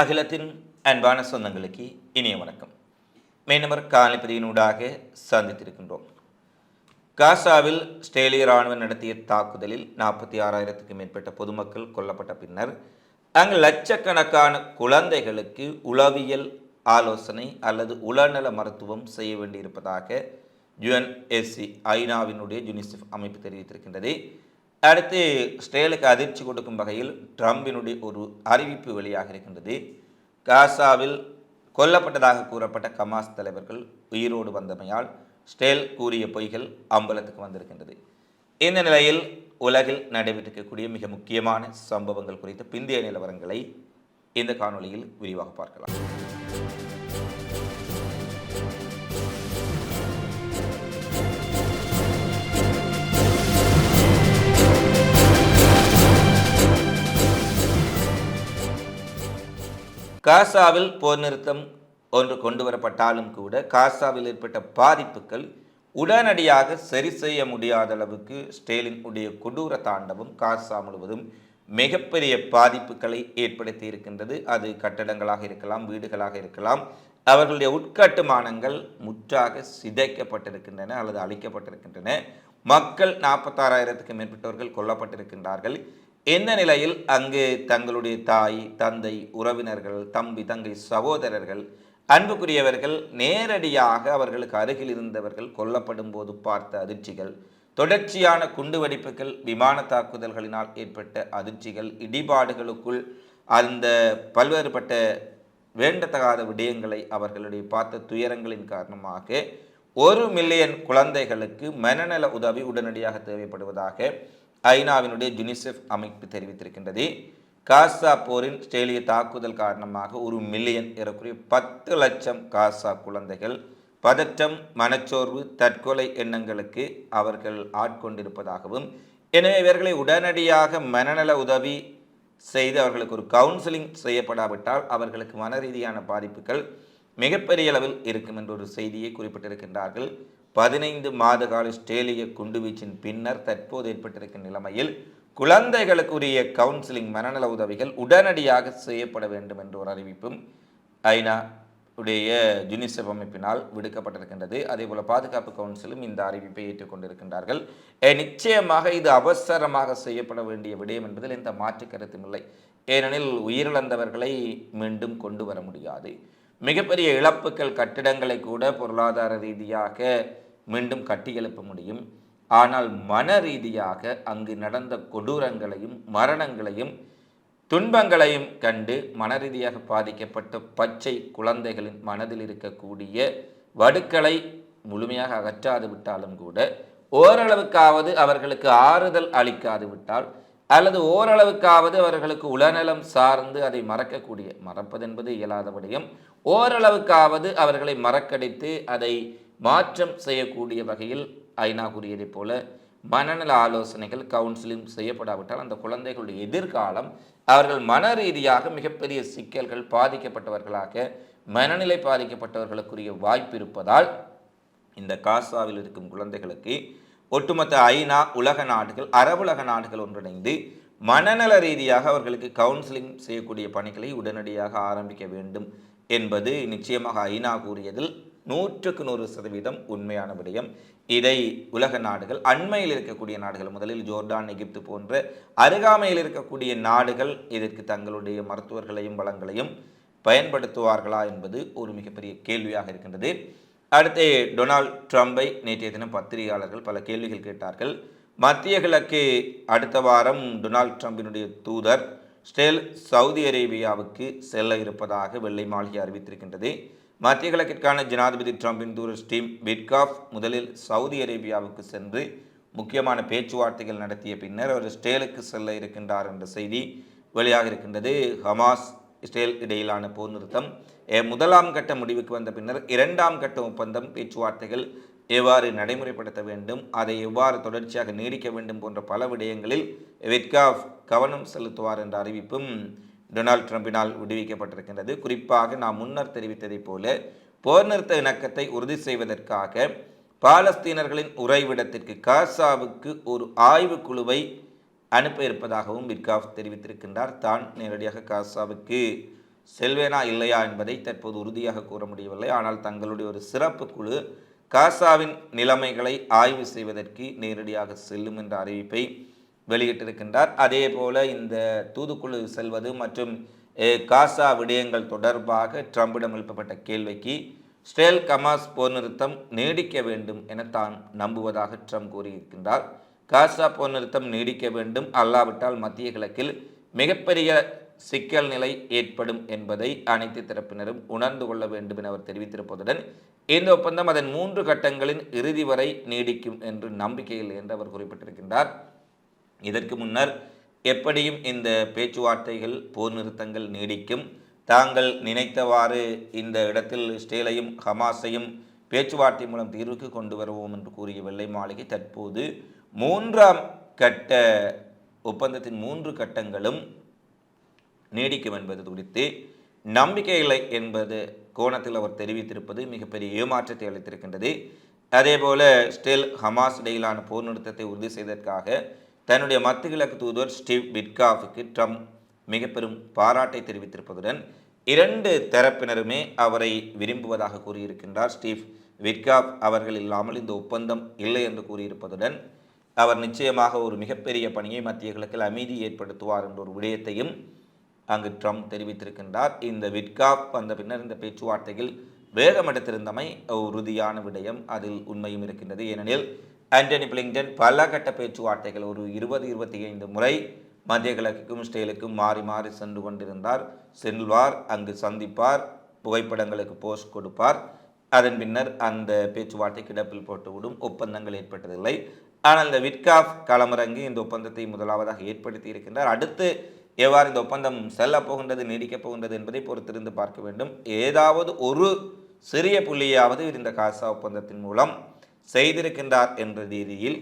அகிலத்தின் அன்பான சொந்தங்களுக்கு இனிய வணக்கம். மீனவர் காலிப்பதியினூடாக சந்தித்திருக்கின்றோம். காசாவில் ஸ்டேலிய இராணுவம் நடத்திய தாக்குதலில் நாற்பத்தி ஆறாயிரத்துக்கும் மேற்பட்ட பொதுமக்கள் கொல்லப்பட்ட பின்னர் அங்கு லட்சக்கணக்கான குழந்தைகளுக்கு உளவியல் ஆலோசனை அல்லது உளநல மருத்துவம் செய்ய வேண்டியிருப்பதாக யுஎன்எஸ்சி ஐநாவினுடைய யுனிசெஃப் அமைப்பு தெரிவித்திருக்கின்றது. அடுத்து ஸ்டேலுக்கு அதிர்ச்சி கொடுக்கும் வகையில் ட்ரம்பினுடைய ஒரு அறிவிப்பு வெளியாக இருக்கின்றது. காசாவில் கொல்லப்பட்டதாக கூறப்பட்ட கமாஸ் தலைவர்கள் உயிரோடு வந்தமையால் ஸ்டேல் கூறிய பொய்கள் அம்பலத்துக்கு வந்திருக்கின்றது. இந்த நிலையில் உலகில் நடைபெற்றிருக்கக்கூடிய மிக முக்கியமான சம்பவங்கள் குறித்த பிந்தைய நிலவரங்களை இந்த காணொளியில் விரிவாக பார்க்கலாம். காசாவில் போர் நிறுத்தம் ஒன்று கொண்டு வரப்பட்டாலும் கூட காசாவில் ஏற்பட்ட பாதிப்புகள் உடனடியாக சரி செய்ய முடியாத அளவுக்கு ஸ்டேலின் உடைய கொடூர தாண்டவம் காசா முழுவதும் மிகப்பெரிய பாதிப்புகளை ஏற்படுத்தி இருக்கின்றது. அது கட்டடங்களாக இருக்கலாம் வீடுகளாக இருக்கலாம். அவர்களுடைய உட்கட்டுமானங்கள் முற்றாக சிதைக்கப்பட்டிருக்கின்றன அல்லது அழிக்கப்பட்டிருக்கின்றன. மக்கள் நாற்பத்தாறாயிரத்துக்கு மேற்பட்டவர்கள் கொல்லப்பட்டிருக்கின்றார்கள். இந்த நிலையில் அங்கு தங்களுடைய தாய் தந்தை உறவினர்கள் தம்பி தங்கை சகோதரர்கள் அன்புக்குரியவர்கள் நேரடியாக அவர்களுக்கு அருகில் இருந்தவர்கள் கொல்லப்படும் போது பார்த்த அதிர்ச்சிகள் தொடர்ச்சியான குண்டுவெடிப்புகள் விமான தாக்குதல்களினால் ஏற்பட்ட அதிர்ச்சிகள் இடிபாடுகளுக்குள் அந்த பல்வேறுபட்ட வேண்டத்தகாத விடயங்களை அவர்களுடைய பார்த்த துயரங்களின் காரணமாக ஒரு மில்லியன் குழந்தைகளுக்கு மனநல உதவி உடனடியாக தேவைப்படுவதாக ஐநாவினுடைய யுனிசெஃப் அமைப்பு தெரிவித்திருக்கின்றது. காசா போரின் ஸ்டேலிய தாக்குதல் காரணமாக ஒரு மில்லியன் ஏறக்குறைய பத்து லட்சம் காசா குழந்தைகள் பதற்றம் மனச்சோர்வு தற்கொலை எண்ணங்களுக்கு அவர்கள் ஆட்கொண்டிருப்பதாகவும் எனவே இவர்களை உடனடியாக மனநல உதவி செய்து அவர்களுக்கு ஒரு கவுன்சிலிங் செய்யப்படாவிட்டால் அவர்களுக்கு மன ரீதியான பாதிப்புகள் மிகப்பெரிய அளவில் இருக்கும் என்ற ஒரு செய்தியை குறிப்பிட்டிருக்கின்றார்கள். பதினைந்து மாத கால ஸ்டேலிய குண்டுவீச்சின் பின்னர் தற்போது ஏற்பட்டிருக்கும் நிலைமையில் குழந்தைகளுக்குரிய கவுன்சிலிங் மனநல உதவிகள் உடனடியாக செய்யப்பட வேண்டும் என்ற ஒரு அறிவிப்பும் ஐநா உடைய யுனிசெஃப் அமைப்பினால் விடுக்கப்பட்டிருக்கின்றது. அதேபோல பாதுகாப்பு கவுன்சிலும் இந்த அறிவிப்பை ஏற்றுக்கொண்டிருக்கின்றார்கள். நிச்சயமாக இது அவசரமாக செய்யப்பட வேண்டிய விடயம் என்பதில் எந்த மாற்று கருத்தும் இல்லை. ஏனெனில் உயிரிழந்தவர்களை மீண்டும் கொண்டு வர முடியாது. மிகப்பெரிய இழப்புகள் கட்டிடங்களை கூட பொருளாதார ரீதியாக மீண்டும் கட்டியெழுப்ப முடியும். ஆனால் மன ரீதியாக அங்கு நடந்த கொடூரங்களையும் மரணங்களையும் துன்பங்களையும் கண்டு மன ரீதியாக பாதிக்கப்பட்ட பச்சை குழந்தைகளின் மனதில் இருக்கக்கூடிய வடுக்களை முழுமையாக அகற்றாது விட்டாலும் கூட ஓரளவுக்காவது அவர்களுக்கு ஆறுதல் அளிக்காது விட்டால் அல்லது ஓரளவுக்காவது அவர்களுக்கு உளநலம் சார்ந்து அதை மறக்கக்கூடிய மறப்பது என்பது இயலாத விடயம் ஓரளவுக்காவது அவர்களை மறக்கடித்து அதை மாற்றம் செய்யக்கூடிய வகையில் ஐநா கூறியதைப் போல மனநல ஆலோசனைகள் கவுன்சிலிங் செய்யப்படாவிட்டால் அந்த குழந்தைகளுடைய எதிர்காலம் அவர்கள் மன ரீதியாக மிகப்பெரிய சிக்கல்கள் பாதிக்கப்பட்டவர்களாக மனநிலை பாதிக்கப்பட்டவர்களுக்குரிய வாய்ப்பு இருப்பதால் இந்த காசாவில் இருக்கும் குழந்தைகளுக்கு ஒட்டுமொத்த ஐநா உலக நாடுகள் அரபுலக நாடுகள் ஒன்றிணைந்து மனநல ரீதியாக அவர்களுக்கு கவுன்சிலிங் செய்யக்கூடிய பணிகளை உடனடியாக ஆரம்பிக்க வேண்டும். என்பது நிச்சயமாக ஐநா கூறியதில் நூற்றுக்கு நூறு சதவீதம் உண்மையான விடயம். இதை உலக நாடுகள் அண்மையில் இருக்கக்கூடிய நாடுகள் முதலில் ஜோர்டான் எகிப்து போன்ற அருகாமையில் இருக்கக்கூடிய நாடுகள் இதற்கு தங்களுடைய மருத்துவர்களையும் வளங்களையும் பயன்படுத்துவார்களா என்பது ஒரு மிகப்பெரிய கேள்வியாக இருக்கின்றது. அடுத்து டொனால்ட் ட்ரம்பை நேற்றைய தினம் பத்திரிகையாளர்கள் பல கேள்விகள் கேட்டார்கள். மத்திய கிழக்கு அடுத்த வாரம் டொனால்ட் ட்ரம்பினுடைய தூதர் ஸ்டேல் சவுதி அரேபியாவுக்கு செல்ல இருப்பதாக வெள்ளை மாளிகை அறிவித்திருக்கின்றது. மத்திய கிழக்கிற்கான ஜனாதிபதி ட்ரம்பின் தூதர் ஸ்டீம் பிட்காஃப் முதலில் சவுதி அரேபியாவுக்கு சென்று முக்கியமான பேச்சுவார்த்தைகள் நடத்திய பின்னர் அவர் ஸ்டேலுக்கு செல்ல இருக்கின்றார் என்ற செய்தி வெளியாக இருக்கின்றது. ஹமாஸ் இஸ்ரேல் இடையிலான போர் நிறுத்தம் முதலாம் கட்ட முடிவுக்கு வந்த பின்னர் இரண்டாம் கட்ட ஒப்பந்தம் பேச்சுவார்த்தைகள் எவ்வாறு நடைமுறைப்படுத்த வேண்டும் அதை எவ்வாறு தொடர்ச்சியாக நீடிக்க வேண்டும் போன்ற பல விடயங்களில் விட்காஃப் கவனம் செலுத்துவார் என்ற அறிவிப்பும் டொனால்ட் ட்ரம்பினால் விடுவிக்கப்பட்டிருக்கின்றது. குறிப்பாக நாம் முன்னர் தெரிவித்ததைப் போல போர் நிறுத்த இணக்கத்தை உறுதி செய்வதற்காக பாலஸ்தீனர்களின் உறைவிடத்திற்கு காசாவுக்கு ஒரு ஆய்வு குழுவை அனுப்ப இருப்பதாகவும் விட்காஃப் தெரிவித்திருக்கின்றார். தான் நேரடியாக காசாவுக்கு செல்வேனா இல்லையா என்பதை தற்போது உறுதியாக கூற முடியவில்லை. ஆனால் தங்களுடைய ஒரு சிறப்பு குழு காசாவின் நிலைமைகளை ஆய்வு செய்வதற்கு நேரடியாக செல்லும் என்ற அறிவிப்பை வெளியிட்டிருக்கின்றார். அதே போல இந்த தூதுக்குழு செல்வது மற்றும் காசா விடயங்கள் தொடர்பாக ட்ரம்பிடம் எழுப்பப்பட்ட கேள்விக்கு ஸ்டேல் கமாஸ் போர் நிறுத்தம் நீடிக்க வேண்டும் என தான் நம்புவதாக ட்ரம்ப் கூறியிருக்கின்றார். காசா போர் நிறுத்தம் நீடிக்க வேண்டும் அல்லாவிட்டால் மத்திய கிழக்கில் மிகப்பெரிய சிக்கல் நிலை ஏற்படும் என்பதை அனைத்து தரப்பினரும் உணர்ந்து கொள்ள வேண்டும் என அவர் தெரிவித்திருப்பதுடன் இந்த ஒப்பந்தம் அதன் மூன்று கட்டங்களின் இறுதி வரை நீடிக்கும் என்று நம்பிக்கையில் என்று அவர் குறிப்பிட்டிருக்கின்றார். இதற்கு முன்னர் எப்படியும் இந்த பேச்சுவார்த்தைகள் போர் நிறுத்தங்கள் நீடிக்கும். தாங்கள் நினைத்தவாறு இந்த இடத்தில் ஸ்டேலையும் ஹமாஸையும் பேச்சுவார்த்தை மூலம் தீர்வுக்கு கொண்டு வருவோம் என்று கூறிய வெள்ளை மாளிகை தற்போது மூன்றாம் கட்ட ஒப்பந்தத்தின் மூன்று கட்டங்களும் நீடிக்கும் என்பது குறித்து நம்பிக்கை இல்லை என்பது கோணத்தில் அவர் தெரிவித்திருப்பது மிகப்பெரிய ஏமாற்றத்தை அளித்திருக்கின்றது. அதேபோல ஸ்டெல் ஹமாஸ் இடையிலான போர் நிறுத்தத்தை உறுதி செய்ததற்காக தன்னுடைய மத்திய கிழக்கு தூதுவர் ஸ்டீவ் பிட்காஃபுக்கு ட்ரம்ப் மிக பெரும் பாராட்டை தெரிவித்திருப்பதுடன் இரண்டு தரப்பினருமே அவரை விரும்புவதாக கூறியிருக்கின்றார். ஸ்டீவ் விட்காப் அவர்கள் இல்லாமல் இந்த ஒப்பந்தம் இல்லை என்று கூறியிருப்பதுடன் அவர் நிச்சயமாக ஒரு மிகப்பெரிய பணியை மத்திய கிழக்கில் அமைதி ஏற்படுத்துவார் என்ற ஒரு விடயத்தையும் அங்கு ட்ரம்ப் தெரிவித்திருக்கின்றார். இந்த விட்காப் வந்த பின்னர் இந்த பேச்சுவார்த்தையில் வேகமெடுத்திருந்தமை உறுதியான விடயம். அதில் உண்மையும் இருக்கின்றது. ஏனெனில் ஆண்டனி பிளிங்டன் பல கட்ட பேச்சுவார்த்தைகள் ஒரு இருபது இருபத்தி ஐந்து முறை மத்திய கிழக்குக்கும் ஸ்டேலுக்கும் மாறி மாறி சென்று கொண்டிருந்தார். செல்வார் அங்கு சந்திப்பார் புகைப்படங்களுக்கு போஸ்ட் கொடுப்பார். அதன் பின்னர் அந்த பேச்சுவார்த்தை கிடப்பில் போட்டுவிடும். ஒப்பந்தங்கள் ஏற்பட்டதில்லை. ஆனால் இந்த விட்காஃப் களமிறங்கி இந்த ஒப்பந்தத்தை முதலாவதாக ஏற்படுத்தி இருக்கின்றார். அடுத்து எவ்வாறு இந்த ஒப்பந்தம் செல்லப் போகின்றது நீடிக்கப் போகின்றது என்பதை பொறுத்திருந்து பார்க்க வேண்டும். ஏதாவது ஒரு சிறிய புள்ளியாவது இந்த காசா ஒப்பந்தத்தின் மூலம் செய்திருக்கின்றார் என்ற ரீதியில்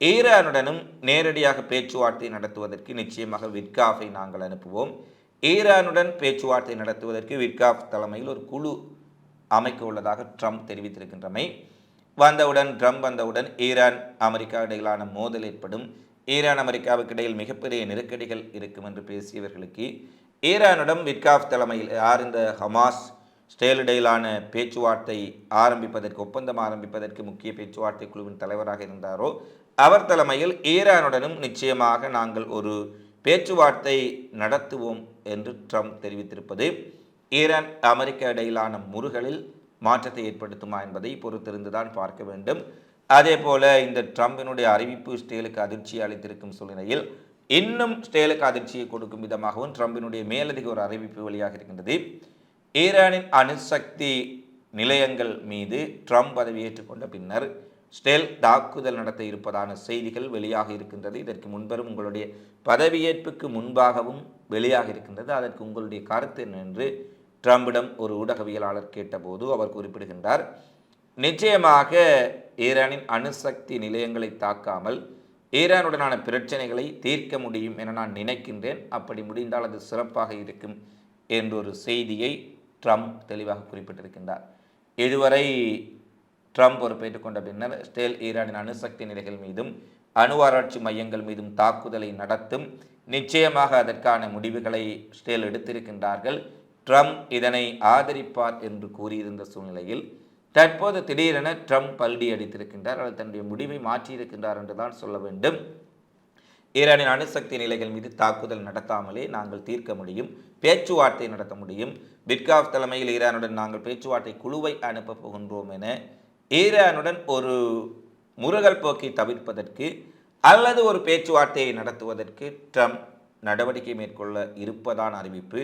ஈரானுடனும் நேரடியாக பேச்சுவார்த்தை நடத்துவதற்கு நிச்சயமாக விட்காஃபை நாங்கள் அனுப்புவோம். ஈரானுடன் பேச்சுவார்த்தை நடத்துவதற்கு விட்காஃப் தலைமையில் ஒரு குழு அமைக்க உள்ளதாக ட்ரம்ப் தெரிவித்திருக்கின்றமை. வந்தவுடன் ட்ரம்ப் வந்தவுடன் ஈரான் அமெரிக்கா இடையிலான மோதல் ஏற்படும். ஈரான் அமெரிக்காவுக்கு இடையில் மிகப்பெரிய நெருக்கடிகள் இருக்கும் என்று பேசியவர்களுக்கு ஈரானிடம் விட்காஃப் தலைமையில் ஆர்ந்த இந்த ஹமாஸ் ஸ்டேலிடையிலான பேச்சுவார்த்தை ஆரம்பிப்பதற்கு ஒப்பந்தம் ஆரம்பிப்பதற்கு முக்கிய பேச்சுவார்த்தை குழுவின் தலைவராக இருந்தாரோ அவர் தலைமையில் ஈரானுடனும் நிச்சயமாக நாங்கள் ஒரு பேச்சுவார்த்தை நடத்துவோம் என்று ட்ரம்ப் தெரிவித்திருப்பது ஈரான் அமெரிக்கா இடையிலான முறுகளில் மாற்றத்தை ஏற்படுத்துமா என்பதை பொறுத்திருந்துதான் பார்க்க வேண்டும். அதே போல இந்த ட்ரம்பினுடைய அறிவிப்பு ஸ்டேலுக்கு அதிர்ச்சி அளித்திருக்கும் சூழ்நிலையில் இன்னும் ஸ்டேலுக்கு அதிர்ச்சியை கொடுக்கும் விதமாகவும் ட்ரம்பினுடைய மேலதிக ஒரு அறிவிப்பு வழியாக இருக்கின்றது. ஈரானின் அணுசக்தி நிலையங்கள் மீது ட்ரம்ப் பதவியேற்றுக் கொண்ட பின்னர் ஸ்டெல் தாக்குதல் நடத்த இருப்பதான செய்திகள் வெளியாக இருக்கின்றது. இதற்கு முன்பரும் உங்களுடைய பதவியேற்புக்கு முன்பாகவும் வெளியாக இருக்கின்றது. அதற்கு உங்களுடைய கருத்து என்ன என்று ட்ரம்பிடம் ஒரு ஊடகவியலாளர் கேட்டபோது அவர் குறிப்பிடுகின்றார். நிச்சயமாக ஈரானின் அணுசக்தி நிலையங்களை தாக்காமல் ஈரானுடனான பிரச்சனைகளை தீர்க்க முடியும் என நான் நினைக்கின்றேன். அப்படி முடிந்தால் அது சிறப்பாக இருக்கும் என்றொரு செய்தியை ட்ரம்ப் தெளிவாக குறிப்பிட்டிருக்கின்றார். இதுவரை ட்ரம்ப் பொறுப்பேற்றுக் கொண்ட பின்னர் ஸ்டேல் ஈரானின் அணுசக்தி நிலைகள் மீதும் அணு ஆராய்ச்சி மையங்கள் மீதும் தாக்குதலை நடத்தும் நிச்சயமாக அதற்கான முடிவுகளை ஸ்டேல் எடுத்திருக்கின்றார்கள். ட்ரம்ப் இதனை ஆதரிப்பார் என்று கூறியிருந்த சூழ்நிலையில் தற்போது திடீரென ட்ரம்ப் பல்டி அடித்திருக்கின்றார் அல்லது தன்னுடைய முடிவை மாற்றியிருக்கின்றார் என்றுதான் சொல்ல வேண்டும். ஈரானின் அணுசக்தி நிலைகள் மீது தாக்குதல் நடத்தாமலே நாங்கள் தீர்க்க முடியும் பேச்சுவார்த்தை நடத்த முடியும். பிட்காஃப் தலைமையில் ஈரானுடன் நாங்கள் பேச்சுவார்த்தை குழுவை அனுப்பப் போகின்றோம் என ஈரானுடன் ஒரு முருகல் போக்கை தவிர்ப்பதற்கு அல்லது ஒரு பேச்சுவார்த்தையை நடத்துவதற்கு ட்ரம்ப் நடவடிக்கை மேற்கொள்ள இருப்பதான அறிவிப்பு.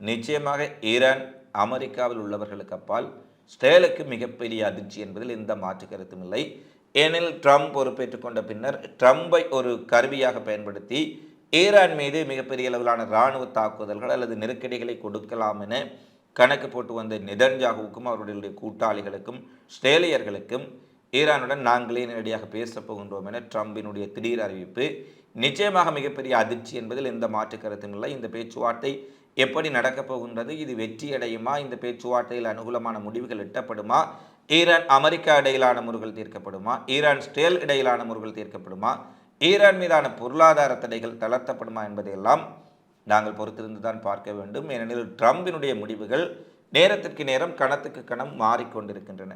நிச்சயமாக ஈரான் அமெரிக்காவில் உள்ளவர்களுக்கு அப்பால் ஸ்டேலுக்கு மிகப்பெரிய அதிர்ச்சி என்பதில் எந்த மாற்று கருத்தும் இல்லை. ஏனெனில் ட்ரம்ப் பொறுப்பேற்றுக் கொண்ட பின்னர் ட்ரம்பை ஒரு கருவியாக பயன்படுத்தி ஈரான் மீது மிகப்பெரிய அளவிலான இராணுவ தாக்குதல்கள் அல்லது நெருக்கடிகளை கொடுக்கலாம் என கணக்கு போட்டு வந்த நிதன்ஜாகுவுக்கும் அவருடைய கூட்டாளிகளுக்கும் ஸ்டேலியர்களுக்கும் ஈரானுடன் நாங்களே நேரடியாக பேசப் போகின்றோம் என ட்ரம்பினுடைய திடீர் அறிவிப்பு. நிச்சயமாக மிகப்பெரிய அதிர்ச்சி என்பதில் எந்த மாற்று கருத்தும் இல்லை. இந்த பேச்சுவார்த்தை எப்படி நடக்கப் போகின்றது இது வெற்றி அடையுமா இந்த பேச்சுவார்த்தையில் அனுகூலமான முடிவுகள் எட்டப்படுமா ஈரான் அமெரிக்கா இடையிலான முறுகள் தீர்க்கப்படுமா ஈரான் ஸ்டேல் இடையிலான முறுகள் தீர்க்கப்படுமா ஈரான் மீதான பொருளாதார தடைகள் தளர்த்தப்படுமா என்பதையெல்லாம் நாங்கள் பொறுத்திருந்து தான் பார்க்க வேண்டும். ஏனெனில் ட்ரம்பினுடைய முடிவுகள் நேரத்திற்கு நேரம் கணத்துக்கு கணம் மாறிக்கொண்டிருக்கின்றன.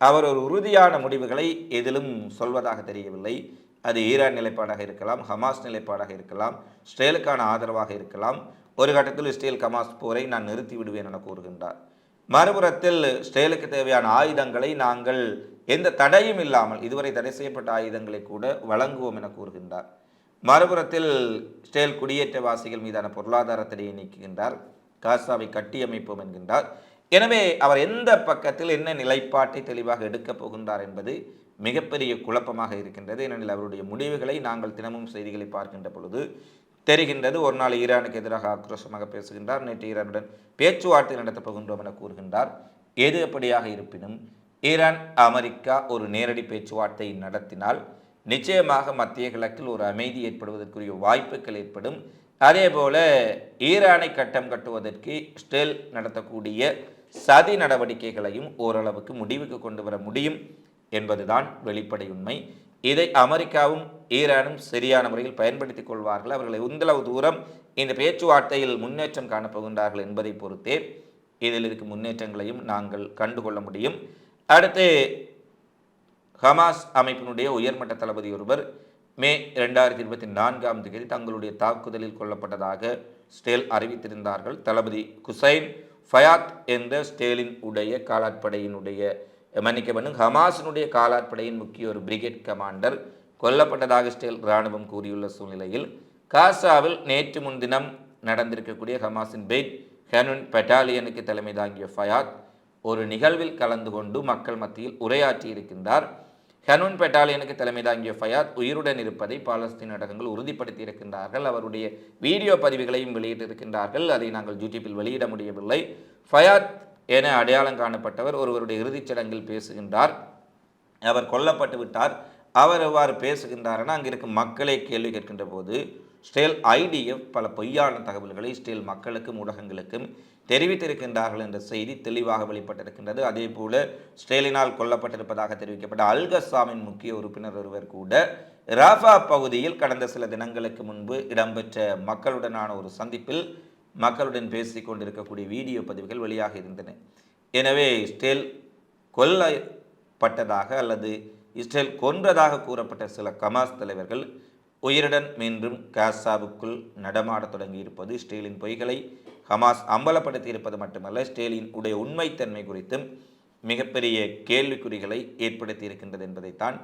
அவர் ஒரு உறுதியான முடிவுகளை எதிலும் சொல்வதாக தெரியவில்லை. அது ஈரான் நிலைப்பாடாக இருக்கலாம் ஹமாஸ் நிலைப்பாடாக இருக்கலாம் இஸ்ரேலுக்கான ஆதரவாக இருக்கலாம். ஒரு கட்டத்தில் இஸ்ரேல் ஹமாஸ் போரை நான் நிறுத்தி விடுவேன் என கூறுகின்றார். மறுபுறத்தில் இஸ்ரேலுக்கு தேவையான ஆயுதங்களை நாங்கள் எந்த தடையும் இல்லாமல் இதுவரை தடை செய்யப்பட்ட ஆயுதங்களை கூட வழங்குவோம் என கூறுகின்றார். மறுபுறத்தில் இஸ்ரேல் குடியேற்றவாசிகள் மீதான பொருளாதார தடையை நீக்குகின்றார். காசாவை கட்டியமைப்போம் என்கின்றார். எனவே அவர் எந்த பக்கத்தில் என்ன நிலைப்பாட்டை தெளிவாக எடுக்கப் போகின்றார் என்பது மிகப்பெரிய குழப்பமாக இருக்கின்றது. ஏனெனில் அவருடைய முடிவுகளை நாங்கள் தினமும் செய்திகளை பார்க்கின்ற பொழுது தெரிகின்றது. ஒரு நாள் ஈரானுக்கு எதிராக ஆக்ரோஷமாக பேசுகின்றார். நேற்று ஈரானுடன் பேச்சுவார்த்தை நடத்தப் போகின்றோம் என கூறுகின்றார். எது எப்படியாக இருப்பினும் ஈரான் அமெரிக்கா ஒரு நேரடி பேச்சுவார்த்தை நடத்தினால் நிச்சயமாக மத்திய கிழக்கில் ஒரு அமைதி ஏற்படுவதற்குரிய வாய்ப்புகள் ஏற்படும். அதேபோல ஈரானை கட்டம் கட்டுவதற்கு ஸ்டெல் நடத்தக்கூடிய சதி நடவடிக்கைகளையும் ஓரளவுக்கு முடிவுக்கு கொண்டு வர முடியும். என்பதுதான் வெளிப்படை உண்மை இதை அமெரிக்காவும் ஈரானும் சரியான முறையில் பயன்படுத்திக் கொள்வார்கள். அவர்களை உந்தளவு தூரம் இந்த பேச்சுவார்த்தையில் முன்னேற்றம் காணப்போகின்றார்கள் என்பதை பொறுத்தே இதில் இருக்கும் முன்னேற்றங்களையும் நாங்கள் கண்டுகொள்ள முடியும். அடுத்து ஹமாஸ் அமைப்பினுடைய உயர்மட்ட தளபதி ஒருவர் மே இரண்டாயிரத்தி இருபத்தி நான்காம் தேதி தங்களுடைய தாக்குதலில் கொல்லப்பட்டதாக ஸ்டேல் அறிவித்திருந்தார்கள். தளபதி குசைன் ஃபயாத் என்ற ஸ்டேலின் உடைய காலாட்படையினுடைய மன்னிக்க வேண்டும் ஹமாஸினுடைய காலாட்படையின் முக்கிய ஒரு பிரிகேட் கமாண்டர் கொல்லப்பட்டதாக இஸ்ரேல் இராணுவம் கூறியுள்ள சூழ்நிலையில் காசாவில் நேற்று முன்தினம் நடந்திருக்கக்கூடிய ஹமாஸின் பெய்ட் ஹெனுன் பெட்டாலியனுக்கு தலைமை தாங்கிய ஃபயாத் ஒரு நிகழ்வில் கலந்து கொண்டு மக்கள் மத்தியில் உரையாற்றி இருக்கின்றார். ஹனுன் பெட்டாலியனுக்கு தலைமை தாங்கிய ஃபயாத் உயிருடன் இருப்பதை பாலஸ்தீன் ஊடகங்கள் உறுதிப்படுத்தி இருக்கின்றார்கள். அவருடைய வீடியோ பதிவுகளையும் வெளியிட்டிருக்கின்றார்கள். அதை நாங்கள் யூடியூப்பில் வெளியிட முடியவில்லை. ஃபயாத் என அடையாளம் காணப்பட்டவர் ஒருவருடைய இறுதிச் சடங்கில் பேசுகின்றார். அவர் கொல்லப்பட்டு விட்டார். அவர் எவ்வாறு பேசுகின்றார்னா அங்கே இருக்கும் மக்களை கேள்வி கேட்கின்ற போது ஸ்டேல் ஐடிஎஃப் பல பொய்யான தகவல்களை ஸ்டேல் மக்களுக்கும் ஊடகங்களுக்கும் தெரிவித்திருக்கின்றார்கள் என்ற செய்தி தெளிவாக வெளிப்பட்டிருக்கின்றது. அதே போல ஸ்டேலினால் கொல்லப்பட்டிருப்பதாக தெரிவிக்கப்பட்ட அல்கசாமின் முக்கிய உறுப்பினர் ஒருவர் கூட ராஃபா பகுதியில் கடந்த சில தினங்களுக்கு முன்பு இடம்பெற்ற மக்களுடனான ஒரு சந்திப்பில் மக்களுடன் பேசிக் கொண்டிருக்கக்கூடிய வீடியோ பதிவுகள் வெளியாக இருந்தன. எனவே இஸ்ரேல் கொல்லப்பட்டதாக அல்லது இஸ்ரேல் கொன்றதாக கூறப்பட்ட சில கமாஸ் தலைவர்கள் உயிருடன் மீண்டும் காசாவுக்குள் நடமாடத் தொடங்கியிருப்பது இஸ்ரேலின் பொய்களை ஹமாஸ் அம்பலப்படுத்தி இருப்பது மட்டுமல்ல இஸ்ரேலின் உடைய உண்மைத்தன்மை குறித்தும் மிகப்பெரிய கேள்விக்குறிகளை ஏற்படுத்தி இருக்கின்றது என்பதைத்தான்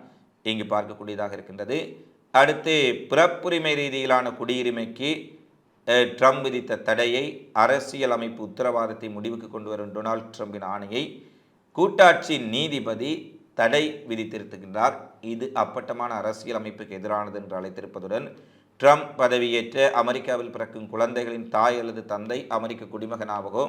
இங்கு பார்க்கக்கூடியதாக இருக்கின்றது. அடுத்து பிறப்புரிமை ரீதியிலான குடியுரிமைக்கு ட்ரம்ப் விதித்த தடையை அரசியல் அமைப்பு உத்தரவாதத்தை முடிவுக்கு கொண்டு வரும் டொனால்ட் ட்ரம்பின் ஆணையை கூட்டாட்சி நீதிபதி தடை விதித்திருக்கின்றார் இது அப்பட்டமான அரசியல் அமைப்புக்கு எதிரானது என்று அழைத்திருப்பதுடன் ட்ரம்ப் பதவியேற்ற அமெரிக்காவில் பிறக்கும் குழந்தைகளின் தாய் அல்லது தந்தை அமெரிக்க குடிமகனாகவோ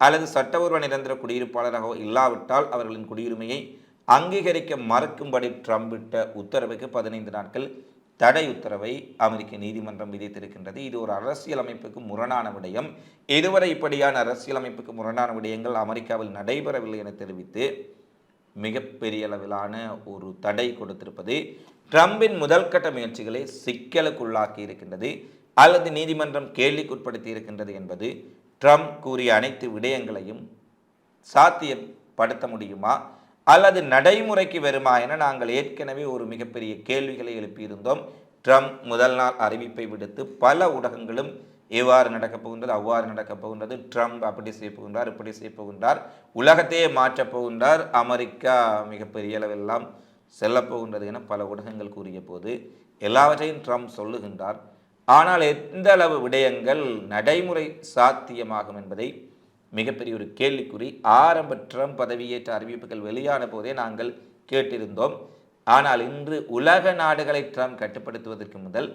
அல்லது சட்டபூர்வ நிரந்தர குடியிருப்பாளராகவோ இல்லாவிட்டால் அவர்களின் குடியுரிமையை அங்கீகரிக்க மறுக்கும்படி ட்ரம்ப் விட்ட உத்தரவுக்கு பதினைந்து நாட்கள் தடை உத்தரவை அமெரிக்க நீதிமன்றம் விதித்திருக்கின்றது. இது ஒரு அரசியலமைப்புக்கு முரணான விடயம். இதுவரை இப்படியான அரசியலமைப்புக்கு முரணான விடயங்கள் அமெரிக்காவில் நடைபெறவில்லை என தெரிவித்து மிகப்பெரிய அளவிலான ஒரு தடை கொடுத்திருப்பது ட்ரம்பின் முதல்கட்ட முயற்சிகளை சிக்கலுக்குள்ளாக்கி இருக்கின்றது அல்லது நீதிமன்றம் கேள்விக்குட்படுத்தி இருக்கின்றது என்பது ட்ரம்ப் கூறிய அனைத்து விடயங்களையும் சாத்தியப்படுத்த முடியுமா? அல்லது நடைமுறைக்கு வருமா என நாங்கள் ஏற்கனவே ஒரு மிகப்பெரிய கேள்விகளை எழுப்பியிருந்தோம். ட்ரம்ப் முதல் நாள் அறிவிப்பை விடுத்து பல ஊடகங்களும் எவ்வாறு நடக்கப் போகின்றது அவ்வாறு நடக்கப் போகின்றது ட்ரம்ப் அப்படி செய்ய போகின்றார் இப்படி செய்ய போகின்றார் உலகத்தையே மாற்றப் போகின்றார் அமெரிக்கா மிகப்பெரிய அளவெல்லாம் செல்லப்போகின்றது என பல ஊடகங்கள் கூறிய போது எல்லாவற்றையும் ட்ரம்ப் சொல்லுகின்றார். ஆனால் எந்த அளவு விடயங்கள் நடைமுறை சாத்தியமாகும் என்பதை மிகப்பெரிய ஒரு கேள்விக்குறி. ஆரம்ப ட்ரம்ப் பதவியேற்ற அறிவிப்புகள் வெளியான போதே நாங்கள் கேட்டிருந்தோம். ஆனால் இன்று உலக நாடுகளை ட்ரம்ப் கட்டுப்படுத்துவதற்கு முதல்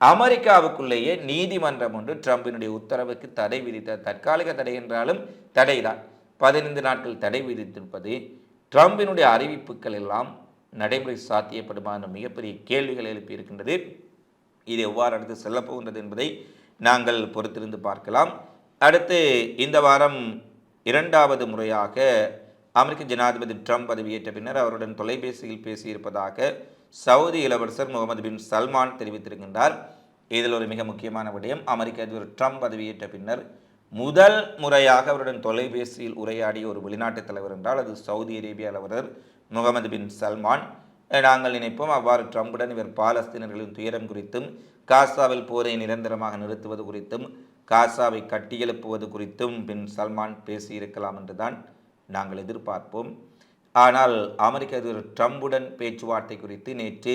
அமெரிக்காவுக்குள்ளேயே நீதிமன்றம் ஒன்று ட்ரம்பினுடைய உத்தரவுக்கு தடை விதித்த தற்காலிக தடை என்றாலும் தடைதான். பதினைந்து நாட்கள் தடை விதித்திருப்பது ட்ரம்பினுடைய அறிவிப்புகள் எல்லாம் நடைமுறை சாத்தியப்படுமா என்ற மிகப்பெரிய கேள்விகள் எழுப்பியிருக்கின்றது. இது எவ்வாறு அடுத்து செல்லப்போகின்றது என்பதை நாங்கள் பொறுத்திருந்து பார்க்கலாம். அடுத்து இந்த வாரம் இரண்டாவது முறையாக அமெரிக்க ஜனாதிபதி ட்ரம்ப் பதவியேற்ற பின்னர் அவருடன் தொலைபேசியில் பேசியிருப்பதாக சவுதி இளவரசர் முகமது பின் சல்மான் தெரிவித்திருக்கின்றார். இதில் ஒரு மிக முக்கியமான விடயம் அமெரிக்க அதிபர் ட்ரம்ப் பதவியேற்ற பின்னர் முதல் முறையாக அவருடன் தொலைபேசியில் உரையாடிய ஒரு வெளிநாட்டு தலைவர் என்றால் அது சவுதி அரேபிய தலைவர் முகமது பின் சல்மான். நாங்கள் நினைப்போம் அவ்வாறு ட்ரம்புடன் இவர் பாலஸ்தீனர்களின் துயரம் குறித்தும் காசாவில் போரை நிரந்தரமாக நிறுத்துவது குறித்தும் காசாவை கட்டியெழுப்புவது குறித்தும் பின் சல்மான் பேசியிருக்கலாம் என்றுதான் நாங்கள் எதிர்பார்ப்போம். ஆனால் அமெரிக்க அதிபர் ட்ரம்புடன் பேச்சுவார்த்தை குறித்து நேற்று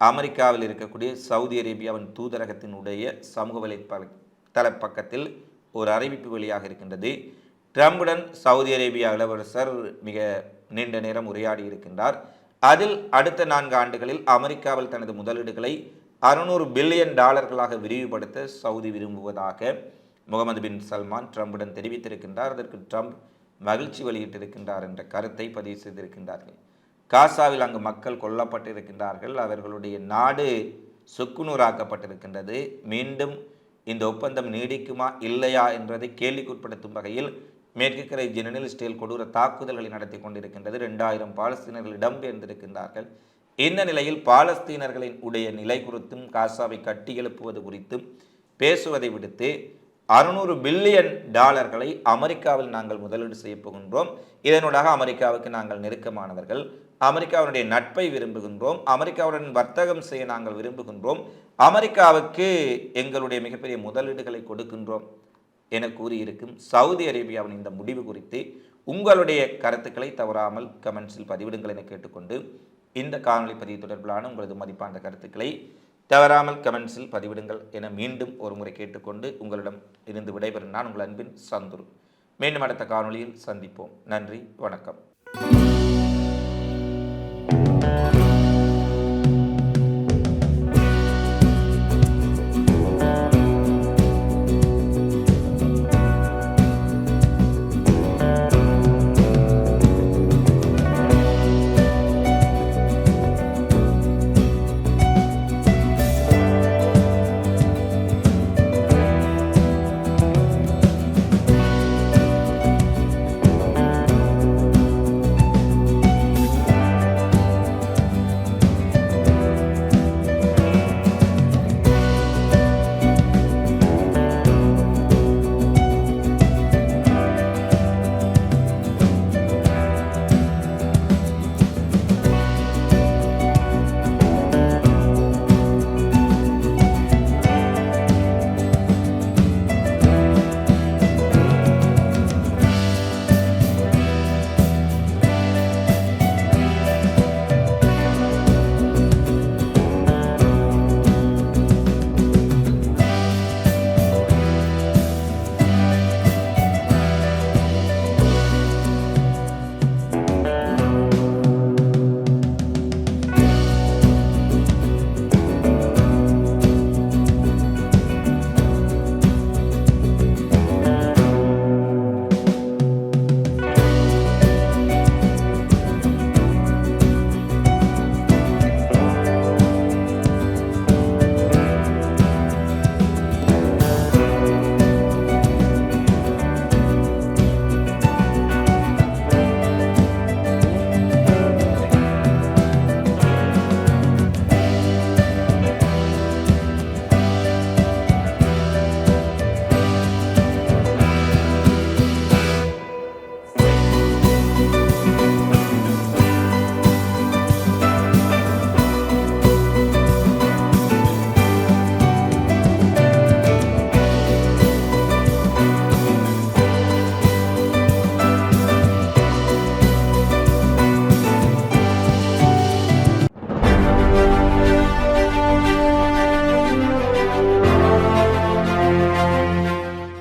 அமெரிக்காவில் இருக்கக்கூடிய சவுதி அரேபியாவின் தூதரகத்தினுடைய சமூக வலைத்தள தலைப்பக்கத்தில் ஒரு அறிவிப்பு வெளியாக இருக்கின்றது. ட்ரம்புடன் சவுதி அரேபியா இளவரசர் மிக நீண்ட நேரம் உரையாடி இருக்கின்றார். அதில் அடுத்த நான்கு ஆண்டுகளில் அமெரிக்காவில் தனது முதலீடுகளை அறுநூறு பில்லியன் டாலர்களாக விரிவுபடுத்த சவுதி விரும்புவதாக முகமது பின் சல்மான் ட்ரம்புடன் தெரிவித்திருக்கின்றார். அதற்கு ட்ரம்ப் மகிழ்ச்சி வெளியிட்டிருக்கின்றார் என்ற கருத்தை பதிவு செய்திருக்கின்றார்கள். காசாவில் அங்கு மக்கள் கொல்லப்பட்டிருக்கின்றார்கள். அவர்களுடைய நாடு சுக்குநூறாக்கப்பட்டிருக்கின்றது. மீண்டும் இந்த ஒப்பந்தம் நீடிக்குமா இல்லையா என்பதை கேள்விக்குட்படுத்தும் வகையில் மேற்கு கரை ஜெனரல் ஸ்டேல் கொடூர தாக்குதல்களை நடத்தி கொண்டிருக்கின்றது. ரெண்டாயிரம் பாலஸ்தீனர்கள் இடம்பெயர்ந்திருக்கின்றார்கள் இந்த நிலையில் பாலஸ்தீனர்களின் உடைய நிலை குறித்தும் காசாவை கட்டியெழுப்புவது குறித்தும் பேசுவதை விடுத்து அறுநூறு பில்லியன் டாலர்களை அமெரிக்காவில் நாங்கள் முதலீடு செய்ய போகின்றோம். இதனூடாக அமெரிக்காவுக்கு நாங்கள் நெருக்கமானவர்கள். அமெரிக்காவுடைய நட்பை விரும்புகின்றோம். அமெரிக்காவுடன் வர்த்தகம் செய்ய நாங்கள் விரும்புகின்றோம். அமெரிக்காவுக்கு எங்களுடைய மிகப்பெரிய முதலீடுகளை கொடுக்கின்றோம் என கூறியிருக்கும் சவுதி அரேபியாவின் இந்த முடிவு குறித்து உங்களுடைய கருத்துக்களை தவறாமல் கமெண்ட்ஸில் பதிவிடுங்கள் என கேட்டுக்கொண்டு இந்த காணொலி பதிவு தொடர்பிலான உங்களது மதிப்பான கருத்துக்களை தவறாமல் கமெண்ட்ஸில் பதிவிடுங்கள் என மீண்டும் ஒரு முறை கேட்டுக்கொண்டு உங்களிடம் இருந்து விடைபெறும் நான் உங்கள் அன்பின் சந்துரு. மீண்டும் அடுத்த காணொலியில் சந்திப்போம். நன்றி வணக்கம்.